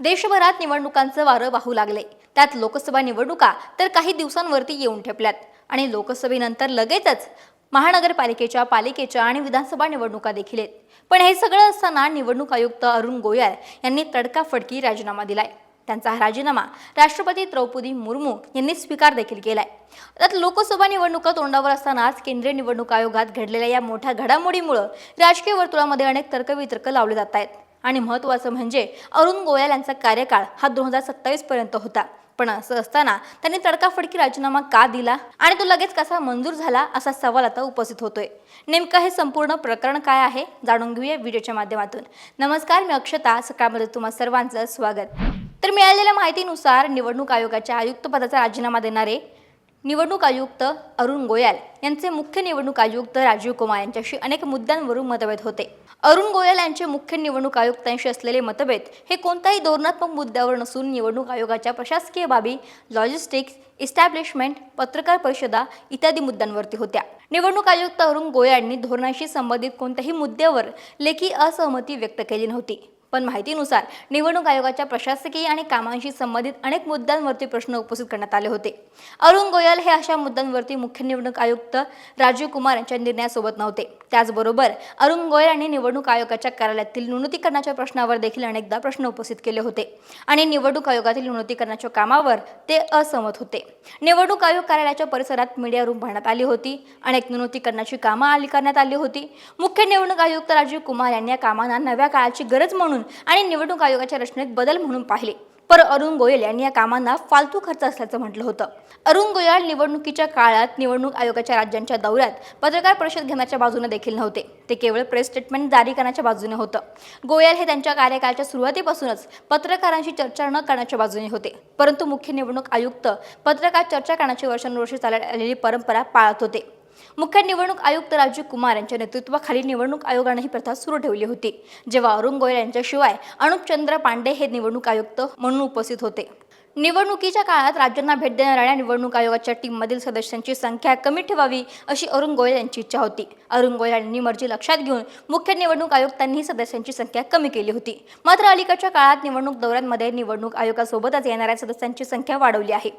देशभरात निवडणुकांचं वारं वाहू लागले. त्यात लोकसभा निवडणुका तर काही दिवसांवरती येऊन ठेपल्यात. आणि लोकसभेनंतर लगेचच महानगरपालिकेच्या पालिकेच्या आणि विधानसभा निवडणुका देखील आहेत. पण हे सगळं असताना निवडणूक आयुक्त अरुण गोयल यांनी तडकाफडकी राजीनामा दिलाय. त्यांचा हा राजीनामा राष्ट्रपती द्रौपदी मुर्मू यांनी स्वीकार देखील केलाय. त्यात लोकसभा निवडणुका तोंडावर असतानाच केंद्रीय निवडणूक आयोगात घडलेल्या या मोठ्या घडामोडीमुळं राजकीय वर्तुळामध्ये अनेक तर्कवितर्क लावले जात आहेत. आणि महत्त्वाचं म्हणजे अरुण गोयल यांचा कार्यकाळ हा दोन हजार सत्तावीसपर्यंत होता. पण असं असताना त्यांनी तडकाफडकी राजीनामा का दिला आणि तो लगेच कसा मंजूर झाला असा सवाल आता उपस्थित होतोय. नेमकं हे संपूर्ण प्रकरण काय आहे जाणून घेऊया व्हिडिओच्या माध्यमातून. नमस्कार मी अक्षता. सकाळमध्ये तुम्हा सर्वांचं स्वागत. तर मिळालेल्या माहितीनुसार निवडणूक आयोगाच्या आयुक्त पदाचा राजीनामा देणारे निवडणूक आयुक्त अरुण गोयल यांचे मुख्य निवडणूक आयुक्त राजीव कुमार यांच्याशी अनेक मुद्द्यांवरून मतभेद होते. अरुण गोयल यांचे मुख्य निवडणूक आयुक्तांशी असलेले मतभेद हे कोणत्याही धोरणात्मक मुद्द्यावर नसून निवडणूक आयोगाच्या प्रशासकीय बाबी लॉजिस्टिक्स इस्टॅब्लिशमेंट पत्रकार परिषदा इत्यादी मुद्द्यांवरती होत्या. निवडणूक आयुक्त अरुण गोयल यांनी धोरणाशी संबंधित कोणत्याही मुद्द्यावर लेखी असहमती व्यक्त केली नव्हती. पण माहितीनुसार निवडणूक आयोगाच्या प्रशासकीय आणि कामांशी संबंधित अनेक मुद्द्यांवरती प्रश्न उपस्थित करण्यात आले होते. अरुण गोयल हे अशा मुद्द्यांवरती मुख्य निवडणूक आयुक्त राजीव कुमार यांच्या निर्णयासोबत नव्हते. त्याचबरोबर अरुण गोयल यांनी निवडणूक आयोगाच्या कार्यालयातील न्यूनतीकरणाच्या प्रश्नावर देखील अनेकदा प्रश्न उपस्थित केले होते आणि निवडणूक आयोगातील न्यूनतीकरणाच्या कामावर ते असहमत होते. निवडणूक आयोग कार्यालयाच्या परिसरात मीडिया रूम भरण्यात आली होती. अनेक न्यूनतीकरणाची कामं आली करण्यात आली होती. मुख्य निवडणूक आयुक्त राजीव कुमार यांनी या कामांना नव्या काळाची गरज म्हणून आणि निवडणूक आयोगाच्या रचनेत बदल म्हणून पाहिले. पर अरुण गोयल यांनी या कामांना फालतू खर्च असल्याचं म्हटलं होतं. अरुण गोयल निवडणुकीच्या काळात निवडणूक आयोगाच्या राज्यांच्या दौऱ्यात पत्रकार परिषद घेण्याच्या बाजूने देखील नव्हते. ते केवळ प्रेस स्टेटमेंट जारी करण्याच्या बाजूने होतं. गोयल हे त्यांच्या कार्यकाळाच्या सुरुवातीपासूनच पत्रकारांशी चर्चा न करण्याच्या बाजूने होते. परंतु मुख्य निवडणूक आयुक्त पत्रकार चर्चा करण्याची वर्षानुवर्षे चालत आलेली परंपरा पाळत होते. मुख्य निवडणूक आयुक्त राजीव कुमार यांच्या नेतृत्वाखाली निवडणूक आयोगाने ही प्रथा सुरू ठेवली होती जेव्हा अरुण गोयल यांच्याशिवाय अनुप चंद्र पांडे हे निवडणूक आयुक्त म्हणून उपस्थित होते. निवडणुकीच्या काळात राज्यांना भेट देणाऱ्या निवडणूक आयोगाच्या टीममधील सदस्यांची संख्या कमी ठेवावी अशी अरुण गोयल यांची इच्छा होती. अरुण गोयल यांनी मर्जी लक्षात घेऊन मुख्य निवडणूक आयुक्तांनी सदस्यांची संख्या कमी केली होती. मात्र अलीकडच्या काळात निवडणूक दौऱ्यांमध्ये निवडणूक आयोगासोबतच येणाऱ्या सदस्यांची संख्या वाढवली आहे.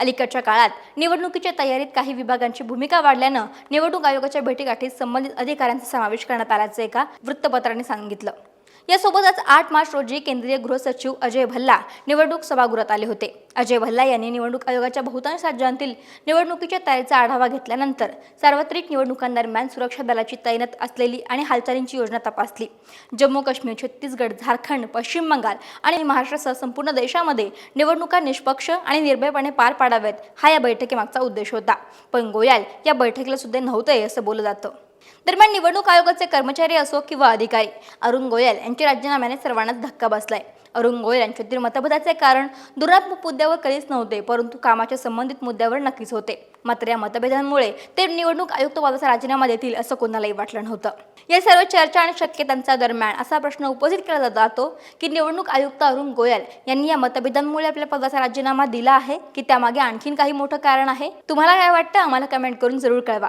अलीकडच्या काळात निवडणुकीच्या तयारीत काही विभागांची भूमिका वाढल्यानं निवडणूक आयोगाच्या भेटीगाठीत संबंधित अधिकाऱ्यांचा समावेश करण्यात आल्याचं एका वृत्तपत्राने सांगितलं. यासोबतच आठ मार्च रोजी केंद्रीय गृहसचिव अजय भल्ला निवडणूक सभागृहात आले होते. अजय भल्ला यांनी निवडणूक आयोगाच्या बहुतांश राज्यांतील निवडणुकीच्या तयारीचा आढावा घेतल्यानंतर सार्वत्रिक निवडणुकांदरम्यान सुरक्षा दलाची तैनात असलेली आणि हालचालींची योजना तपासली. जम्मू काश्मीर छत्तीसगड झारखंड पश्चिम बंगाल आणि महाराष्ट्रासह संपूर्ण देशामध्ये निवडणुका निष्पक्ष आणि निर्भयपणे पार पाडाव्यात हा या बैठकीमागचा उद्देश होता. पण गोयल या बैठकीला सुद्धा नव्हते असं बोललं जातं. दरम्यान निवडणूक आयोगाचे कर्मचारी असो किंवा अधिकारी अरुण गोयल यांच्या राजीनाम्याने सर्वांनाच धक्का बसलाय. अरुण गोयल यांच्यातील मतभेदाचे कारण दुरात्मक मुद्द्यावर कधीच नव्हते परंतु कामाच्या संबंधित मुद्द्यावर नक्कीच होते. मात्र या मतभेदांमुळे ते निवडणूक आयुक्त पदाचा राजीनामा देतील असं कोणालाही वाटलं नव्हतं. या सर्व चर्चा आणि शक्यतांच्या दरम्यान असा प्रश्न उपस्थित केला जातो की निवडणूक आयुक्त अरुण गोयल यांनी या मतभेदांमुळे आपल्या पदाचा राजीनामा दिला आहे की त्यामागे आणखीन काही मोठं कारण आहे? तुम्हाला काय वाटतं? आम्हाला कमेंट करून जरूर कळवा.